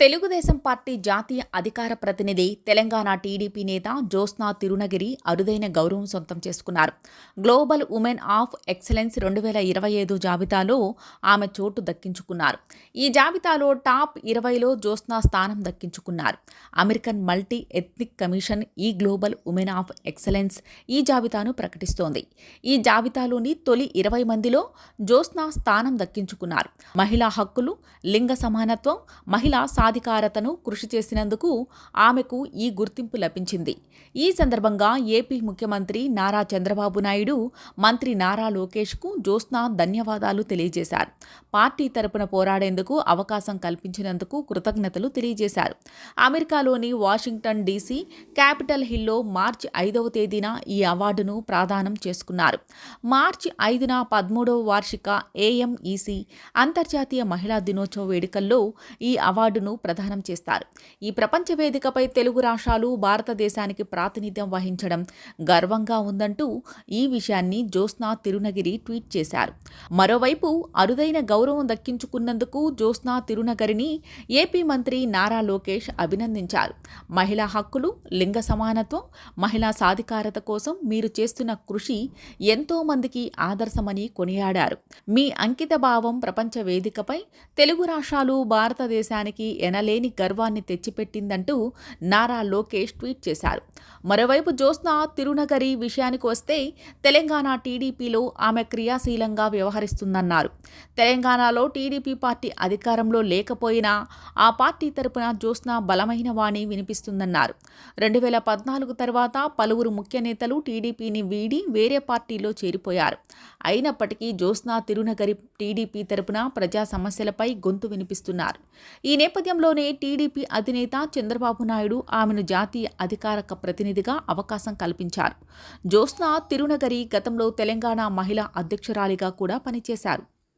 Telugu Desam party జాతీయ అధికార ప్రతినిధి తెలంగాణ టీడీపీ నేత జ్యోత్స్నా తిరునగిరి అరుదైన గౌరవం సొంతం చేసుకున్నారు. గ్లోబల్ ఉమెన్ ఆఫ్ ఎక్సలెన్స్ రెండు వేల ఇరవై ఐదు జాబితాలో ఆమె చోటు దక్కించుకున్నారు. ఈ జాబితాలో టాప్ ఇరవైలో జ్యోత్స్నా స్థానం దక్కించుకున్నారు. అమెరికన్ మల్టీ ఎథ్నిక్ కమిషన్ ఈ గ్లోబల్ ఉమెన్ ఆఫ్ ఎక్సలెన్స్ ఈ జాబితాను ప్రకటిస్తోంది. ఈ జాబితాలోని తొలి ఇరవై మందిలో జ్యోత్స్నా స్థానం దక్కించుకున్నారు. మహిళా హక్కులు లింగ సమానత్వం మహిళా సాధికారతను కృషి చేసినందుకు ఆమెకు ఈ గుర్తింపు లభించింది. ఈ సందర్భంగా ఏపీ ముఖ్యమంత్రి నారా చంద్రబాబు నాయుడు మంత్రి నారా లోకేష్కు జ్యోత్స్నా ధన్యవాదాలు తెలియజేశారు. పార్టీ తరపున పోరాడేందుకు అవకాశం కల్పించినందుకు కృతజ్ఞతలు తెలియజేశారు. అమెరికాలోని వాషింగ్టన్ డీసీ క్యాపిటల్ హిల్లో మార్చి ఐదవ తేదీన ఈ అవార్డును ప్రదానం చేసుకున్నారు. మార్చి ఐదున పదమూడవ వార్షిక ఏఎంఈసి అంతర్జాతీయ మహిళా దినోత్సవ వేడుకల్లో ఈ అవార్డును ప్రదానం చేస్తారు. ఈ ప్రపంచ వేదికపై తెలుగు రాష్ట్రాలు భారతదేశానికి ప్రాతినిధ్యం వహించడం గర్వంగా ఉందంటూ ఈ విషయాన్ని జ్యోత్స్నా తిరునగిరి ట్వీట్ చేశారు. మరోవైపు అరుదైన గౌరవం దక్కించుకున్నందుకు జ్యోత్స్నా తిరునగరిని ఏపీ మంత్రి నారా లోకేష్ అభినందించారు. మహిళా హక్కులు లింగ సమానత్వం మహిళా సాధికారత కోసం మీరు చేస్తున్న కృషి ఎంతో మందికి ఆదర్శమని కొనియాడారు. మీ అంకిత భావం ప్రపంచ వేదికపై తెలుగు రాష్ట్రాలు భారతదేశానికి ఎనలేని గర్వాన్ని తెచ్చిపెట్టిందంటూ నారా లోకేష్ ట్వీట్ చేశారు. మరోవైపు జ్యోత్స్న తిరునగరి విషయానికి వస్తే తెలంగాణ టీడీపీలో ఆమె క్రియాశీలంగా వ్యవహరిస్తుందన్నారు. తెలంగాణలో టీడీపీ పార్టీ అధికారంలో లేకపోయినా ఆ పార్టీ తరపున జ్యోత్స్న బలమైన వాణి వినిపిస్తుందన్నారు. రెండు వేల పద్నాలుగు తర్వాత పలువురు ముఖ్య నేతలు టీడీపీని వీడి వేరే పార్టీలో చేరిపోయారు. అయినప్పటికీ జ్యోత్స్న తిరునగరి టీడీపీ తరపున ప్రజా సమస్యలపై గొంతు వినిపిస్తున్నారు. ఈ గతంలోనే టీడీపీ అధినేత చంద్రబాబు నాయుడు ఆమెను జాతీయ అధికారక ప్రతినిధిగా అవకాశం కల్పించారు. జ్యోత్స్న తిరునగరి గతంలో తెలంగాణ మహిళా అధ్యక్షురాలిగా కూడా పనిచేశారు.